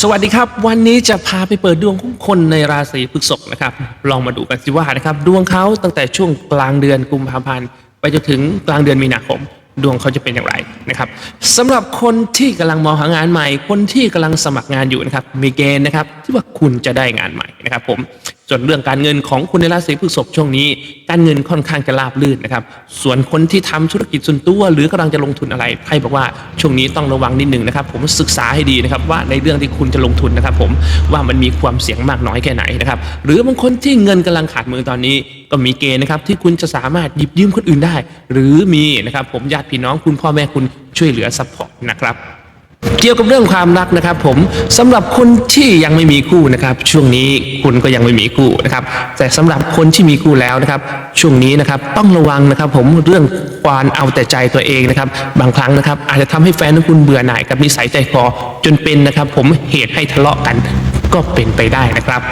สวัสดีครับ วันนี้จะพาไปเปิดดวงของคนในราศีพฤษภนะครับ ลองมาดูกันสิว่านะครับ ดวงเขาตั้งแต่ช่วงกลางเดือนกุมภาพันธ์ไปจนถึงกลางเดือนมีนาคม ดวงเขาจะเป็นอย่างไรนะครับสำหรับคนที่กำลังมองหางานใหม่ คนที่กำลังสมัครงานอยู่นะครับมีเกณฑ์นะครับที่ว่าคุณจะได้งานใหม่นะครับผม ส่วนเรื่องการเงินของคุณในราศีพฤษภช่วงนี้ การเงินค่อนข้างจะราบรื่นนะครับ ส่วนคนที่ทำธุรกิจส่วนตัว หรือกำลังจะลงทุนอะไรไพ่บอกว่าช่วงนี้ต้องระวังนิดนึงนะครับ ผมศึกษาให้ดีนะครับว่าในเรื่องที่คุณจะลงทุนนะครับ ผมว่ามันมีความเสี่ยงมากน้อยแค่ไหนนะครับ หรือบางคนที่เงินกำลังขาดมือตอนนี้ ก็มีเกณฑ์นะครับที่คุณจะสามารถหยิบยืมคนอื่นได้ หรือมีนะครับผมญาติพี่น้องคุณพ่อแม่คุณช่วยเหลือซัพพอร์ตนะครับ เกี่ยวกับเรื่องความรักนะครับ ผมสำหรับคนที่ยังไม่มีคู่นะครับ ช่วงนี้คุณก็ยังไม่มีคู่นะครับ แต่สำหรับคนที่มีคู่แล้วนะครับ ช่วงนี้นะครับต้องระวังนะครับ ผมเรื่องความเอาแต่ใจตัวเองนะครับ บางครั้งนะครับ อาจจะทำให้แฟนของคุณเบื่อหน่ายกับนิสัยใจคอจนเป็นนะครับ ผมเหตุให้ทะเลาะกันก็เป็นไปได้นะครับ